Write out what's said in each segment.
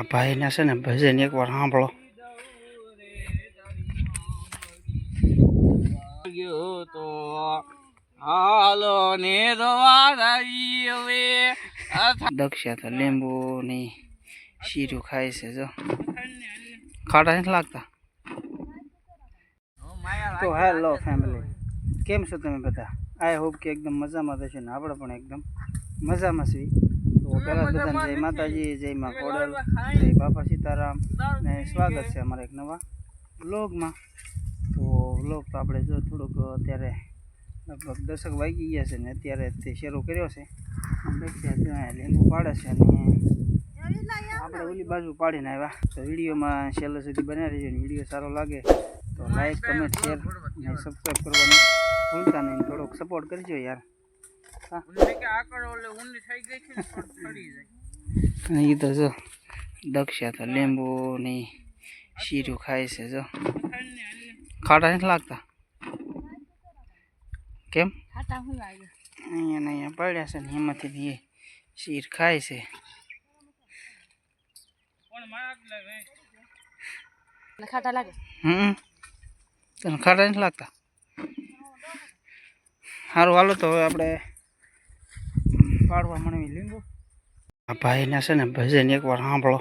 આ ભાઈને છે ને ભજન એકવાર સાંભળો ગયો તો હાલો ને હવે દક્ષા તો લીંબુ ની શીરું ખાય છે જો ખાટા નથી લાગતા તો હેલો ફેમિલી કેમ છો તમે બધા આઈ હોપ કે એકદમ મજામાં થશે ને આપણે પણ એકદમ મજામાં છીએ પહેલાં બધાને જય માતાજી જય મા કોડલ જય બાપા સીતારામ. ને સ્વાગત છે અમારા એક નવા વ્લોગમાં. તો વ્લોગ તો આપણે જો થોડુંક અત્યારે લગભગ દશક વાગી ગયા છે ને અત્યારે તે શરૂ કર્યો છે. લીંબુ પાડે છે અને આપણે ઓલી બાજુ પાડીને આવ્યા. તો વિડીયોમાં છેલ્લે સુધી બનાવી રહેજો ને વીડિયો સારો લાગે તો લાઈક કમેન્ટ શેર અને સબસ્ક્રાઈબ કરવાનું ભૂલતા નહીં. થોડોક સપોર્ટ કરજો યાર. એ તો જો દક્ષા તો લીંબુની શીરું ખાય છે જો. ખાટા નથી લાગતા? કેમ? અહીંયા ને અહીંયા પડ્યા છે ને એમાંથી એ શીર ખાય છે. ખાટા લાગે? હમ. તને ખાટા નથી લાગતા? સારું હાલો તો હવે આપણે પાડવા મણવી લીંબુ આ ભાઈને છે ને ભજન એકવાર સાંભળો.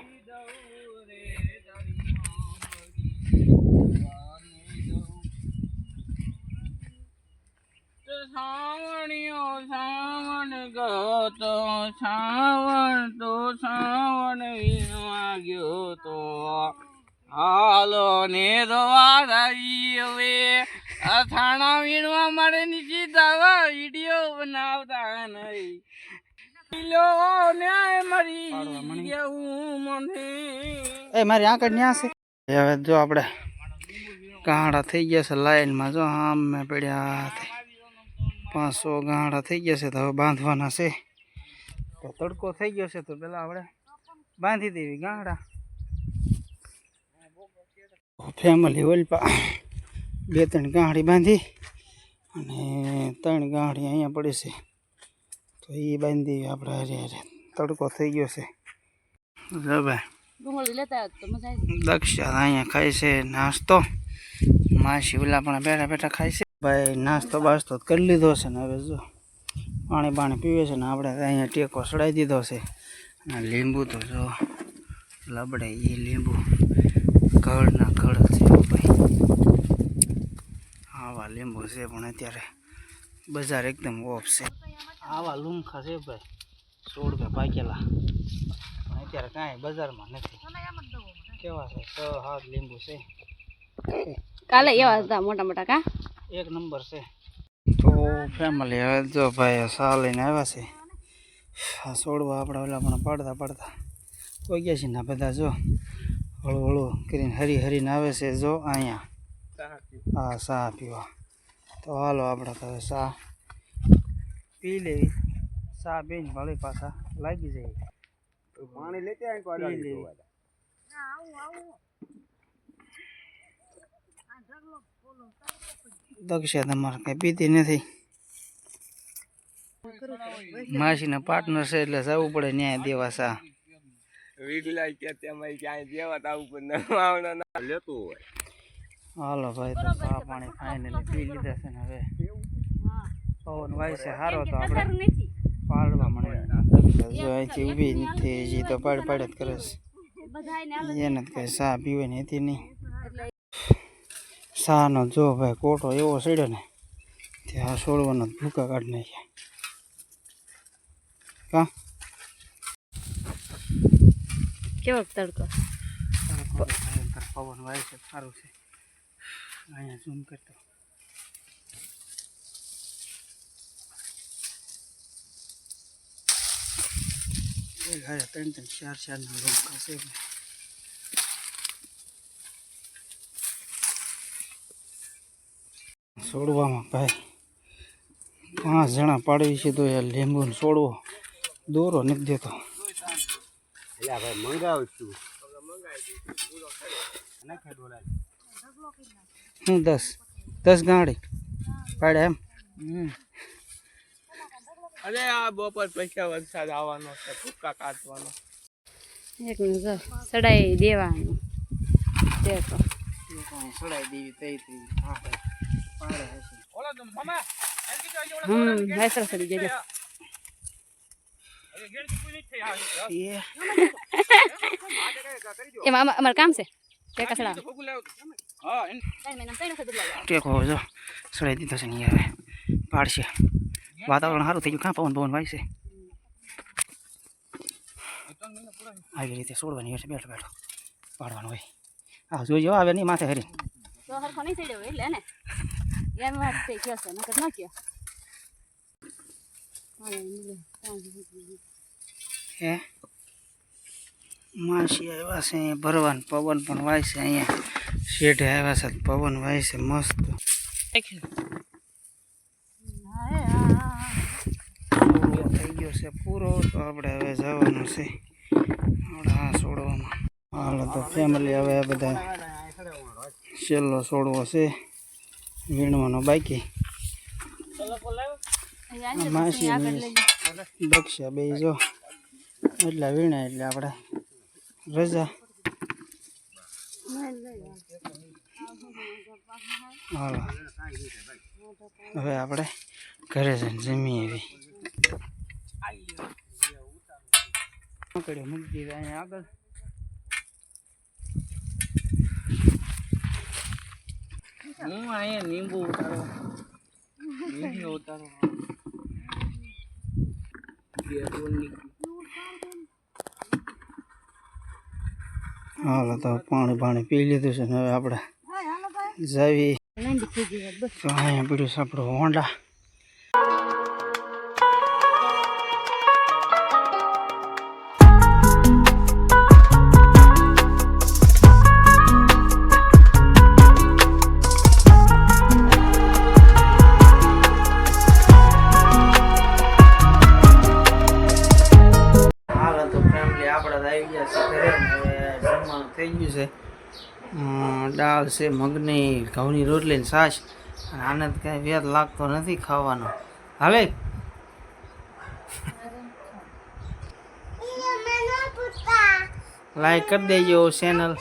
સાવણિયો સાવણ ગયો તો સાવણ તો સાવણ વીણવા ગયો તો. હાલો ને દવાઈ હવે. અથાણા વીણવા માટે નીચે દવા વીડિયો બનાવતા નહીં. એ મારી આંકડ ન્યા છે? હવે જો આપણે ગાંડા થઈ ગયા છે લાઈનમાં. જો આમ મેં પડ્યા પાંચસો ગાંડા થઈ ગયા છે તો હવે બાંધવાના છે. તો તડકો થઈ ગયો છે તો પેલા આપણે બાંધી દેવી ગાંડા. ફેમિલી ઓલપા બે ત્રણ ગાંડી બાંધી અને ત્રણ ગાંડી અહીંયા પડી છે. તો એ બાંધી આપણે હારે હારે તડકો થઈ ગયો છે. દક્ષા અહીંયા ખાય છે નાસ્તો. માસી ઓલા પણ બેઠા બેઠા ખાય છે. ભાઈ નાસ્તો બાસ્તો કરી લીધો છે ને હવે જો પાણી પાણી પીવે છે ને આપણે અહીંયા ટેકો સડાઈ દીધો છે. અને લીંબુ તો જો લબડે એ લીંબુ ઘડના ઘડ છે ભાઈ. આવા લીંબુ છે પણ અત્યારે બજાર એકદમ ઓફ છે. આવા લુમખા છે ભાઈ. સોળ રૂપિયા પાકેલા. પણ અત્યારે કાંઈ બજારમાં નથી. કેવા છે? છ હાથ લીંબુ છે. કાલે એવા હતા મોટા મોટા કા? એક નંબર છે. તો ફેમિલી હવે જો ભાઈ સા લઈને આવ્યા છે. આ સોડવા આપણે ઓલા પણ પાડતા પાડતા કોઈ ગયા છે ને બધા જો. હળું હળું કરીને હરી હરીને આવે છે જો અહીંયા. હા સા પીવા. તો હાલો આપણે તો હવે સા. પી લેવી સા પીને વળી પાછા લાગી જાય. પાણી લેતે પી લેવી દક્ષા તમારે કઈ પીતી નથી. માસીના પાર્ટનર છે એટલે જવું પડે ન્યાય દેવા સા. વીડલા કે તેમાં ક્યાંય જેવા તા ઉપર ન આવના ના લેતું હોય. હાલો ભાઈ તો પાણી ફાઇનલી પી લીધા છે ને હવે. પવન વાય છે સારો તો આપણે પાડવા મળે. જો અહીંથી ઊભી નથી હજી તો પાડ પાડ જ કરે છે. એને કઈ સા પીવે ને હતી નહીં. સાનો જો ભાઈ કોટો એવો સડ્યો ને ત્યાં છોડવાનો જ ભૂકા કાઢી નાખ્યા. કા? કેવો તડકો? પવન વાય છે સારું છે. અહીંયા ઝૂમ કરતો. હારે ત્રણ ત્રણ ચાર ચાર ના લોક છે છોડવામાં ભાઈ પાંચ જણા પાડવી છે તો એ લીંબુ છોડવો દોરો નથી દેતો. દસ દસ ગાડી પાડ્યા એમ? હમ. અરે આ બપોર પૈસા વરસાદ આવવાનો છે ભૂકા કાઢવાનો. એક નજર સડાઈ દેવાનું. તે તો. સડાઈ દેવી તે હમ વૈસર સડી જજો એ. એમાં અમા- અમારે કામ છે? ટેકા સડાવ ટેકો જો. સડાઈ દીધો છે નહીં પાડશે. વાતાવરણ સારું થઈ ગયું કાં પવન પવન વાય છે આવી રીતે છોડવાની હોય છે બેઠો બેઠો પાડવાનું હોય હા જાઓ આવે નહીં માથે હરી માસી આવ્યા છે અહીંયા ભરવાન પવન પણ વાય છે અહીંયા શેઠે આવ્યા છે પવન વાય છે મસ્ત પૂરો ગયો છે પૂરો, તો આપણે હવે જવાનું છે આ છોડવામાં. હાલો તો ફેમિલી હવે બધા છેલ્લો છોડવો છે, વીણવાનો બાકી. માસી દક્ષા બે જો, એટલા વીણા એટલે આપણે રજા. હાલો, હવે આપણે ઘરે જઈને જમીએ. મૂકી દીધા અહીંયા આગળ હું અહીંયા લીંબુ ઉતારો લીંબુ ઉતારો હાલો તો પાણી પાણી પી લીધું છે ને હવે આપણે જાવી. અહીંયા પીડ્યું છે આપણું હોન્ડા. આપણે આવી ગયા છે ઘરે જમવાનું થઈ ગયું છે. દાળ છે મગની ઘઉંની રોટલી ને છાશ. અને આને તો કાંઈ વ્યાજ લાગતો નથી ખાવાનો. હાલે? લાઈક કરી દેજો ચેનલ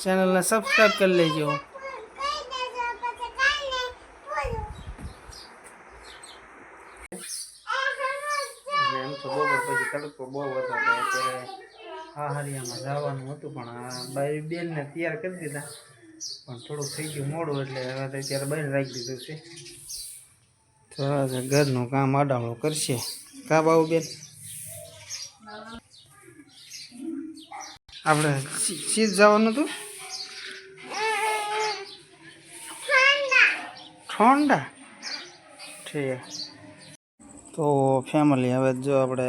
ચેનલને સબસ્ક્રાઈબ કરી લેજો એમ તો બપોર પછી તડકો બહુ હતો તો અત્યારે હા હરિયામાં જવાનું હતું, પણ આ બાઈ બેનને તૈયાર કરી દીધા. પણ થોડુંક થઈ ગયું મોડું, એટલે હવે તો અત્યારે બહાર રાખી દીધું છે. તો ઘરનું કામ આડાવડું કરશે. કા બાબુ બેન? આપણે સીધ જવાનું હતું? ઠંડા. ઠીક. તો ફેમિલી હવે જો આપણે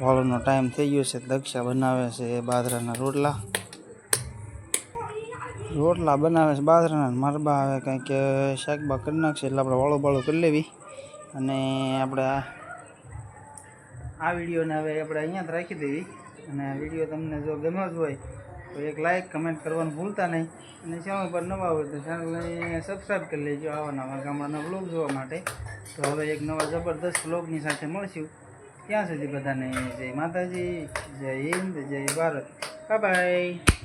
વાળોનો ટાઈમ થઈ ગયો છે, દક્ષા બનાવે છે બાજરાના રોટલા. રોટલા બનાવે છે બાજરાના મરબા આવે કંઈક શાકબા કરી નાખશે એટલે આપણે વાળો બાળો કરી લેવી. અને આપણે આ વિડીયોને હવે આપણે અહીંયા જ રાખી દેવી. અને આ વીડિયો તમને જો ગમ્યો જ હોય, તો એક લાઈક કમેન્ટ કરવાનું ભૂલતા નહીં. અને ચેનલ પર નવા હોય તો ચેનલને સબસ્ક્રાઈબ કરી લેજો, આવા નવા ગામડાના બ્લોગ જોવા માટે. તો હવે એક નવા જબરદસ્ત બ્લોગની સાથે મળશું. ત્યાં સુધી બધાને જય માતાજી જય હિન્દ જય ભારત. બાય